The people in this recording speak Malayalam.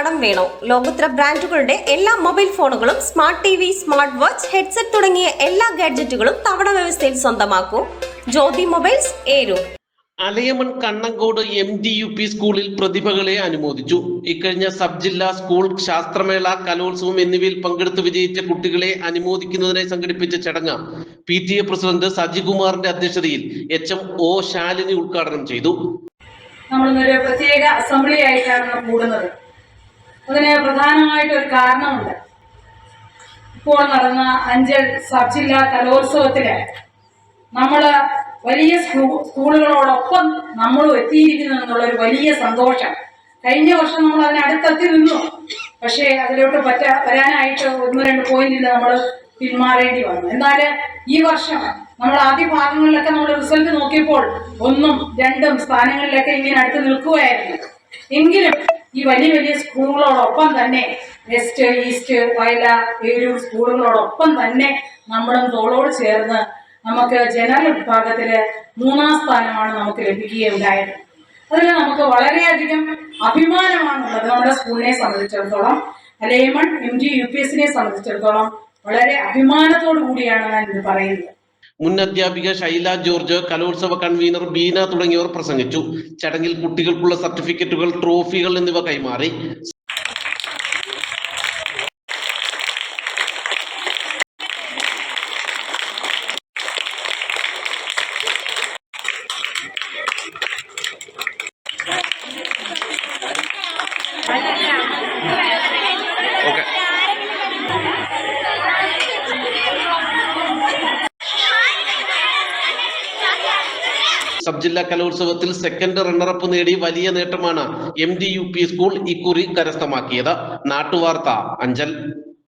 കടം വേണോ? ലോകോത്തര ബ്രാൻഡുകളുടെ എല്ലാ മൊബൈൽ ഫോണുകളും smart T V smart watch headset തുടങ്ങിയ എല്ലാ ഗാഡ്ജറ്റുകളും തവണ വ്യവസ്ഥയിൽ സ്വന്തമാക്കൂ. Jyothi mobiles ഏരു. Alayaman Kannankode M D U P സ്കൂളിൽ പ്രതിഭകളെ അനുമോദിച്ചു. ഇക്കഴിഞ്ഞ സബ് ജില്ലാ സ്കൂൾ ശാസ്ത്രമേള കലോത്സവം എന്നിവയിൽ പങ്കെടുത്ത് വിജയിച്ച കുട്ടികളെ അനുമോദിക്കുന്നതിനായി സംഘടിപ്പിച്ച ചടങ്ങ് പി ടി എ പ്രസിഡന്റ് സജികുമാറിന്റെ അധ്യക്ഷതയിൽ എച്ച് എം ഒ ശാലിനി ഉദ്ഘാടനം ചെയ്തു. നമ്മളിന്നൊരു പ്രത്യേക അസംബ്ലി ആയിട്ടാണ് നമ്മൾ കൂടുന്നത്. അതിന് പ്രധാനമായിട്ട് ഒരു കാരണമുണ്ട്. ഇപ്പോൾ നടന്ന അഞ്ചൽ സബ് ജില്ലാ കലോത്സവത്തിൽ നമ്മൾ വലിയ സ്കൂളുകളോടൊപ്പം നമ്മൾ എത്തിയിരിക്കുന്നു എന്നുള്ളൊരു വലിയ സന്തോഷം. കഴിഞ്ഞ വർഷം നമ്മൾ അതിന് അടുത്തെത്തി നിന്നു. പക്ഷേ അതിലോട്ട് പറ്റ വരാനായിട്ട് ഒന്ന് രണ്ട് പോയിന്റിൽ നമ്മൾ പിന്മാറേണ്ടി വന്നു. എന്നാൽ ഈ വർഷം നമ്മൾ ആദ്യ ഭാഗങ്ങളിലൊക്കെ നമ്മൾ റിസൾട്ട് നോക്കിയപ്പോൾ ഒന്നും രണ്ടും സ്ഥാനങ്ങളിലൊക്കെ ഇങ്ങനെ അടുത്ത് നിൽക്കുകയായിരുന്നു. എങ്കിലും ഈ വലിയ വലിയ സ്കൂളുകളോടൊപ്പം തന്നെ വെസ്റ്റ് ഈസ്റ്റ് വയല ഏരൂർ സ്കൂളുകളോടൊപ്പം തന്നെ നമ്മളും തോളോട് ചേർന്ന് നമുക്ക് ജനറൽ വിഭാഗത്തിൽ മൂന്നാം സ്ഥാനമാണ് നമുക്ക് ലഭിക്കുകയുണ്ടായത്. അതിൽ നമുക്ക് വളരെയധികം അഭിമാനമാണുള്ളത് നമ്മുടെ സ്കൂളിനെ സംബന്ധിച്ചിടത്തോളം. Alayaman M G U P എസിനെ സംബന്ധിച്ചിടത്തോളം വളരെ അഭിമാനത്തോടു കൂടിയാണ് ഞാൻ ഇത് പറയുന്നത്. മുൻ അധ്യാപിക ശൈല ജോർജ് കലോത്സവ കൺവീനർ ബീന തുടങ്ങിയവർ പ്രസംഗിച്ചു. ചടങ്ങിൽ കുട്ടികൾക്കുള്ള സർട്ടിഫിക്കറ്റുകൾ ട്രോഫികൾ എന്നിവ കൈമാറി. സബ് ജില്ലാ കലോത്സവത്തിൽ സെക്കൻഡ് റണ്ണറപ്പ് നേടി വലിയ നേട്ടമാണ് M D U P school ഇക്കുറി കരസ്ഥമാക്കിയത്. നാട്ടുവാർത്ത അഞ്ചൽ.